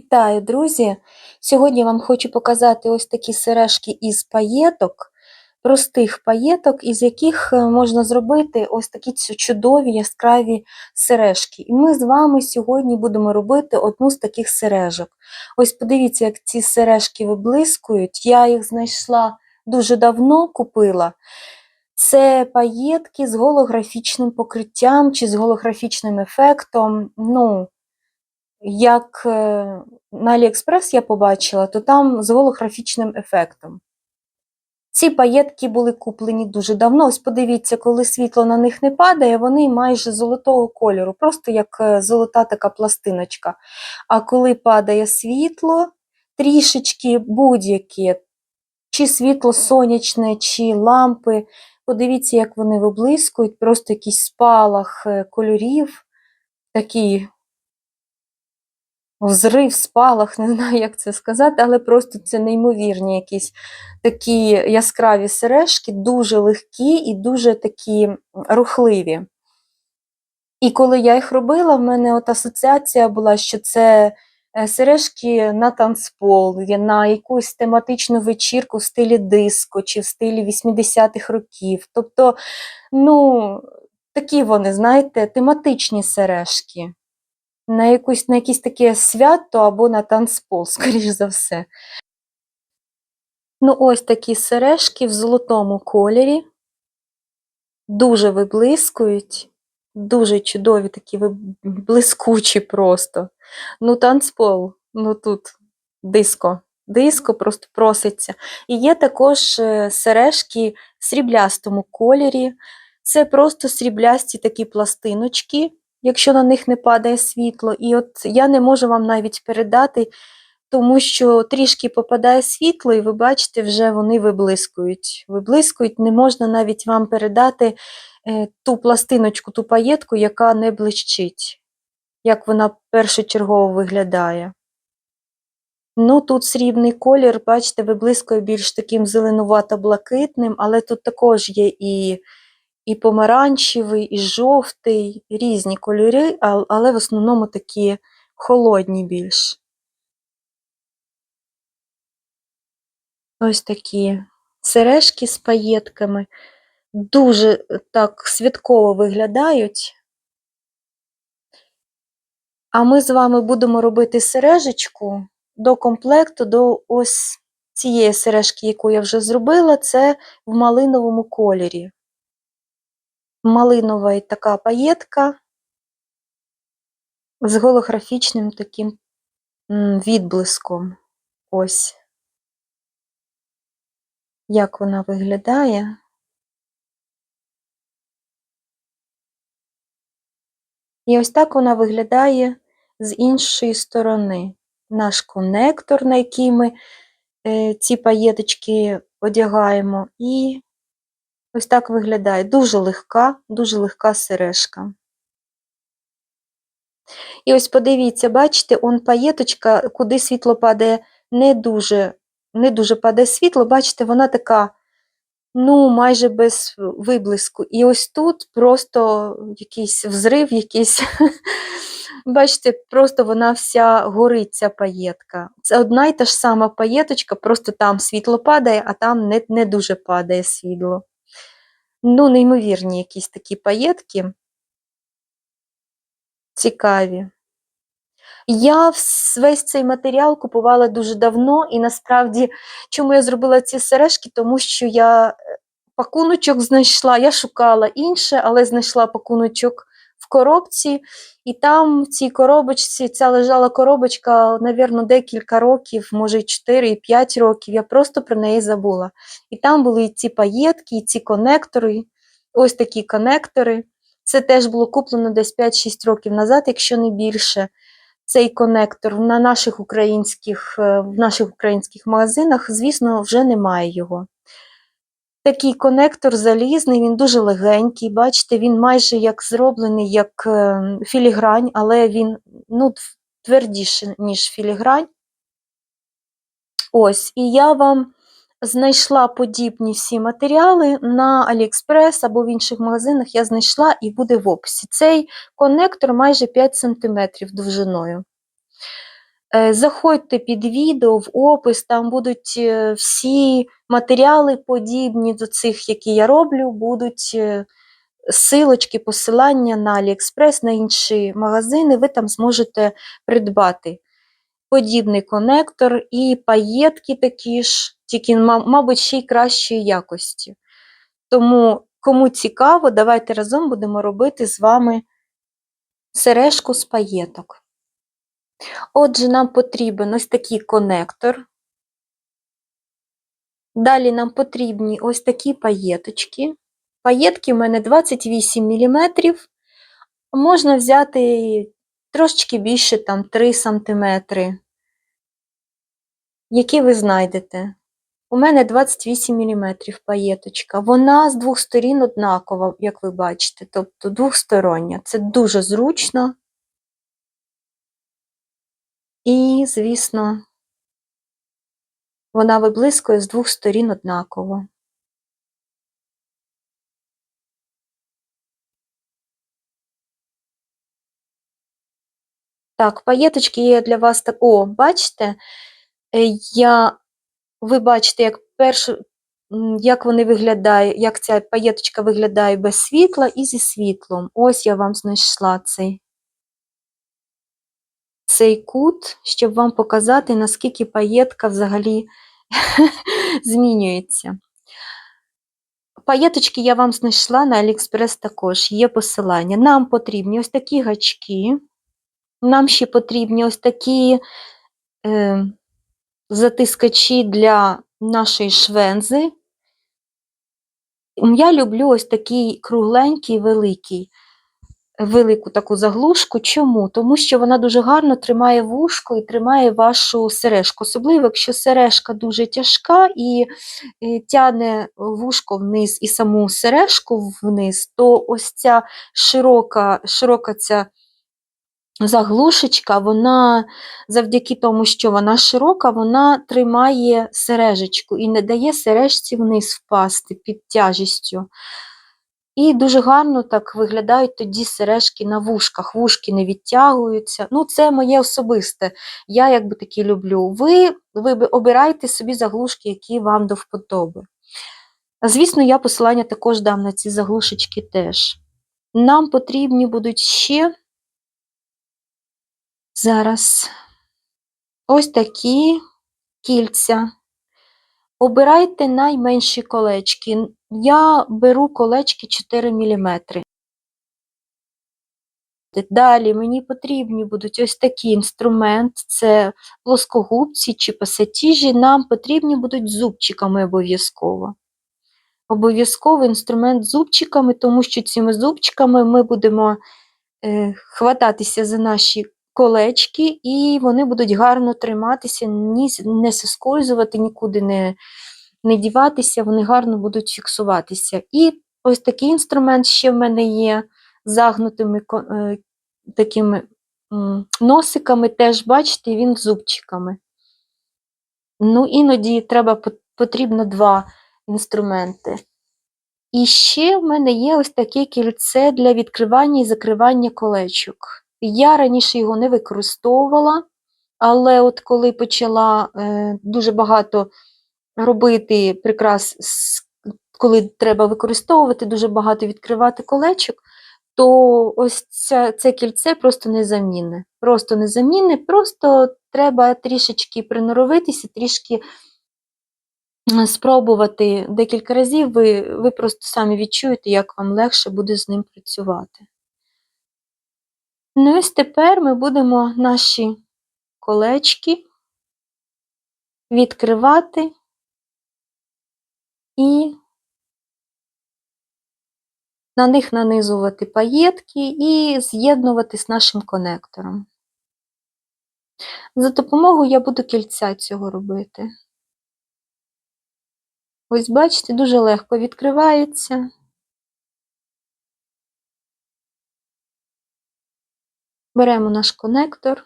Вітаю, друзі! Сьогодні вам хочу показати ось такі сережки із паєток, простих паєток, із яких е, можна зробити ось такі чудові яскраві сережки. І ми з вами сьогодні будемо робити одну з таких сережок. Ось подивіться, як ці сережки виблискують. Я їх знайшла дуже давно, купила. Це паєтки з голографічним покриттям чи з голографічним ефектом. Ну, як е, на Аліекспрес я побачила, то там з голографічним ефектом. Ці паєтки були куплені дуже давно. Ось подивіться, коли світло на них не падає, вони майже золотого кольору, просто як е, золота така пластиночка. А коли падає світло, трішечки будь-яке, чи світло сонячне, чи лампи, подивіться, як вони виблискують, просто якийсь спалах е, кольорів, такий взрив, спалах, не знаю, як це сказати, але просто це неймовірні якісь такі яскраві сережки, дуже легкі і дуже такі рухливі. І коли я їх робила, в мене от асоціація була, що це е, сережки на танцпол, на якусь тематичну вечірку в стилі диско чи в стилі 80-х років. Тобто, ну, такі вони, знаєте, тематичні сережки на якусь, на якесь таке свято або на танцпол, скоріш за все. Ну, ось такі сережки в золотому кольорі. Дуже виблискують, дуже чудові, такі блискучі просто. Ну, танцпол, ну тут диско. Диско просто проситься. І є також е, сережки в сріблястому кольорі. Це просто сріблясті такі пластиночки, якщо на них не падає світло. І от я не можу вам навіть передати, тому що трішки попадає світло, і ви бачите, вже вони виблискують. Виблискують, не можна навіть вам передати е, ту пластиночку, ту паєтку, яка не блищить, як вона першочергово виглядає. Ну, тут срібний колір, бачите, виблискує більш таким зеленувато-блакитним, але тут також є і, і помаранчевий, і жовтий, різні кольори, але в основному такі холодні більш. Ось такі сережки з паєтками. Дуже е, так святково виглядають. А ми з вами будемо робити сережечку до комплекту, до ось цієї сережки, яку я вже зробила, це в малиновому кольорі. Малинова і така паєтка з голографічним таким відблиском. Ось як вона виглядає. І ось так вона виглядає з іншої сторони. Наш конектор, на який ми е, ці паєточки одягаємо, і ось так виглядає. Дуже легка, дуже легка сережка. І ось подивіться, бачите, он паєточка, куди світло падає, не дуже, не дуже падає світло, бачите, вона така, ну, майже без виблиску. І ось тут просто якийсь взрив, якийсь, бачите, просто вона вся горить, ця паєтка. Це одна й та ж сама паєточка, просто там світло падає, а там не, не дуже падає світло. Ну, неймовірні якісь такі паєтки. Цікаві. Я весь цей матеріал купувала дуже давно, і насправді, чому я зробила ці сережки, тому що я е, пакуночок знайшла, я шукала інше, але знайшла пакуночок в коробці, і там в цій коробочці, ця лежала коробочка, навірно, декілька років, може 4-5 років, я просто про неї забула. І там були і ці паєтки, і ці конектори, ось такі конектори. Це теж було куплено десь 5-6 років назад, якщо не більше цей конектор на наших українських, е, в наших українських магазинах, звісно, вже немає його. Такий конектор залізний, він дуже легенький. Бачите, він майже як зроблений, як е, філігрань, але він ну, тв- твердіше, ніж філігрань. Ось, і я вам знайшла подібні всі матеріали на AliExpress або в інших магазинах я знайшла і буде в описі. Цей конектор майже 5 см довжиною. Е, Заходьте під відео в опис, там будуть е, всі матеріали подібні до цих, які я роблю, будуть е, силочки, посилання на AliExpress, на інші магазини, ви там зможете придбати подібний конектор і паєтки такі ж, тільки, мабуть, ще й кращої якості. Тому, кому цікаво, давайте разом будемо робити з вами сережку з паєток. Отже, нам потрібен ось такий конектор. Далі нам потрібні ось такі паєточки. Паєтки в мене 28 мм. Можна взяти трошечки більше, там 3 см, які ви знайдете. У мене 28 мм паєточка. Вона з двох сторін однакова, як ви бачите, тобто двохстороння. Це дуже зручно. І, звісно, вона виблискує з двох сторін однаково. Так, паєточки є для вас так. О, бачите, Е, я, ви бачите, як першу, м, як вони виглядають, як ця паєточка виглядає без світла і зі світлом. Ось я вам знайшла цей, цей кут, щоб вам показати, наскільки паєтка взагалі змінюється. Паєточки я вам знайшла на AliExpress також, є посилання. Нам потрібні ось такі гачки, нам ще потрібні ось такі е, затискачі для нашої швензи. Я люблю ось такий кругленький, великий, велику таку заглушку. Чому? Тому що вона дуже гарно тримає вушко і тримає вашу сережку. Особливо, якщо сережка дуже тяжка і тягне вушко вниз і саму сережку вниз, то ось ця широка, широка ця заглушечка, вона завдяки тому, що вона широка, вона тримає сережечку і не дає сережці вниз впасти під тяжістю. І дуже гарно так виглядають тоді сережки на вушках, вушки не відтягуються. Ну, це моє особисте. Я якби такі люблю. Ви, ви обирайте собі заглушки, які вам до вподоби. Звісно, я посилання також дам на ці заглушечки теж. Нам потрібні будуть ще зараз ось такі кільця. Обирайте найменші колечки. Я беру колечки 4 мм. Далі мені потрібні будуть ось такий інструмент, це плоскогубці чи пасатіжі. Нам потрібні будуть зубчиками обов'язково. Обов'язково інструмент з зубчиками, тому що цими зубчиками ми будемо е, хвататися за наші колечки, і вони будуть гарно триматися, ні, не соскользувати, нікуди не, не діватися, вони гарно будуть фіксуватися. І ось такий інструмент ще в мене є загнутими е, такими носиками, теж, бачите, він зубчиками. Ну, іноді треба потрібно два інструменти. І ще в мене є ось таке кільце для відкривання і закривання колечок. Я раніше його не використовувала, але от коли почала е, дуже багато робити прикрас, коли треба використовувати, дуже багато відкривати колечок, то ось це, це кільце просто незамінне. Просто незамінне, просто треба трішечки приноровитися, трішки спробувати декілька разів, ви, ви просто самі відчуєте, як вам легше буде з ним працювати. Ну і ось тепер ми будемо наші колечки відкривати і на них нанизувати паєтки і з'єднувати з нашим конектором. За допомогою я буду кільця цього робити. Ось бачите, дуже легко відкривається. Беремо наш конектор.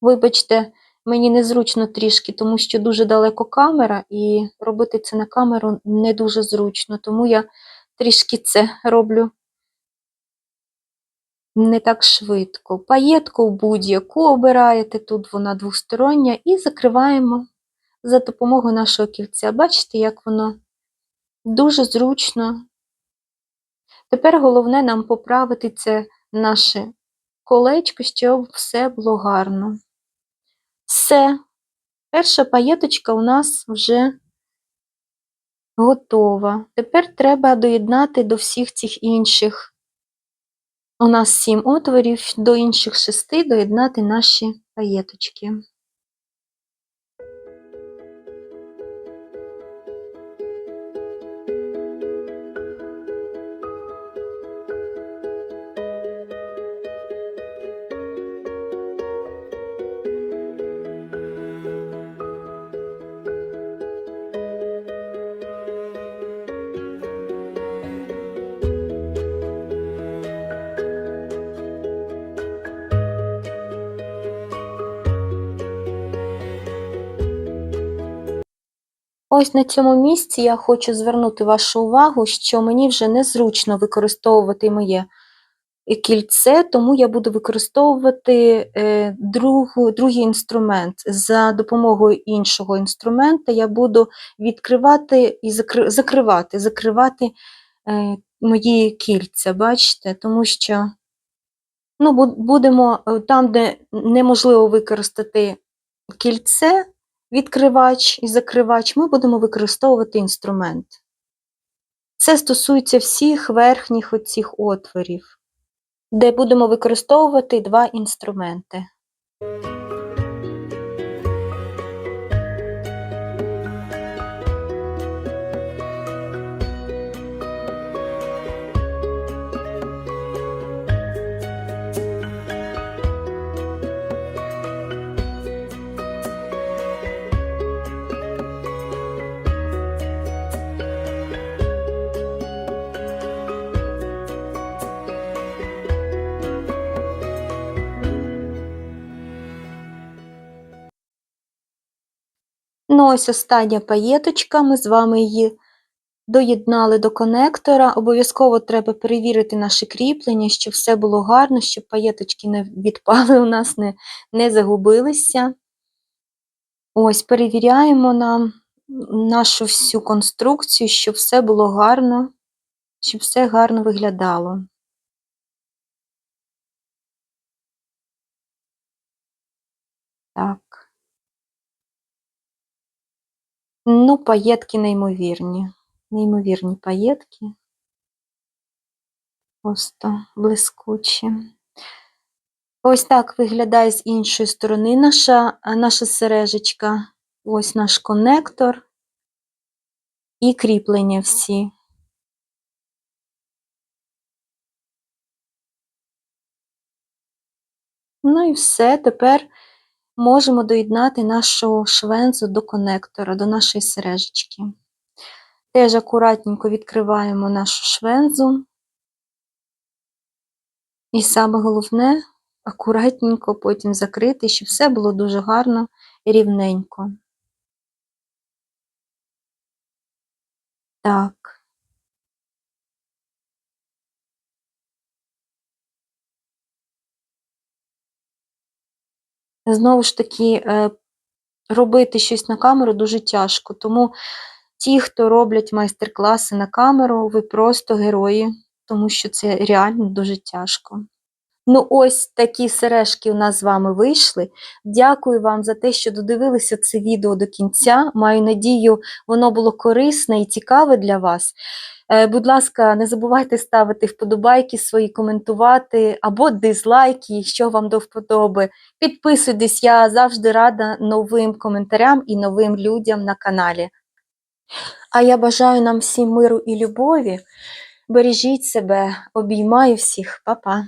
Вибачте, мені незручно трішки, тому що дуже далеко камера, і робити це на камеру не дуже зручно, тому я трішки це роблю не так швидко. Паєтку будь-яку обираєте, тут вона двостороння, і закриваємо за допомогою нашого кільця. Бачите, як воно дуже зручно. Тепер головне нам поправити це наше колечко, щоб все було гарно. Все, перша паєточка у нас вже готова. Тепер треба доєднати до всіх цих інших. У нас сім отворів, до інших шести доєднати наші паєточки. Ось на цьому місці я хочу звернути вашу увагу, що мені вже незручно використовувати моє е, кільце, тому я буду використовувати е, другу, другий інструмент. За допомогою іншого інструмента я буду відкривати і закри, закривати, закривати е, мої кільця, бачите, тому що ну, будемо там, де неможливо використати кільце відкривач і закривач, ми будемо використовувати інструмент. Це стосується всіх верхніх оцих отворів, де будемо використовувати два інструменти. Ну, ось остання паєточка, ми з вами її доєднали до конектора. Обов'язково треба перевірити наше кріплення, щоб все було гарно, щоб паєточки не відпали у нас, не, не загубилися. Ось, перевіряємо нам нашу всю конструкцію, щоб все було гарно, щоб все гарно виглядало. Так. Ну, паєтки неймовірні. Неймовірні паєтки. Просто блискучі. Ось так виглядає з іншої сторони наша, наша сережечка. Ось наш конектор і кріплення всі. Ну і все, тепер можемо доєднати нашу швензу до конектора, до нашої сережечки. Теж акуратненько відкриваємо нашу швензу. І саме головне, акуратненько потім закрити, щоб все було дуже гарно і рівненько. Так. Знову ж таки, е, робити щось на камеру дуже тяжко, тому ті, хто роблять майстер-класи на камеру, ви просто герої, тому що це реально дуже тяжко. Ну, ось такі сережки у нас з вами вийшли. Дякую вам за те, що додивилися це відео до кінця. Маю надію, воно було корисне і цікаве для вас. Е, будь ласка, не забувайте ставити вподобайки свої, коментувати або дизлайки, що вам до вподоби. Підписуйтесь, я завжди рада новим коментарям і новим людям на каналі. А я бажаю нам всім миру і любові. Бережіть себе, обіймаю всіх, Па-па!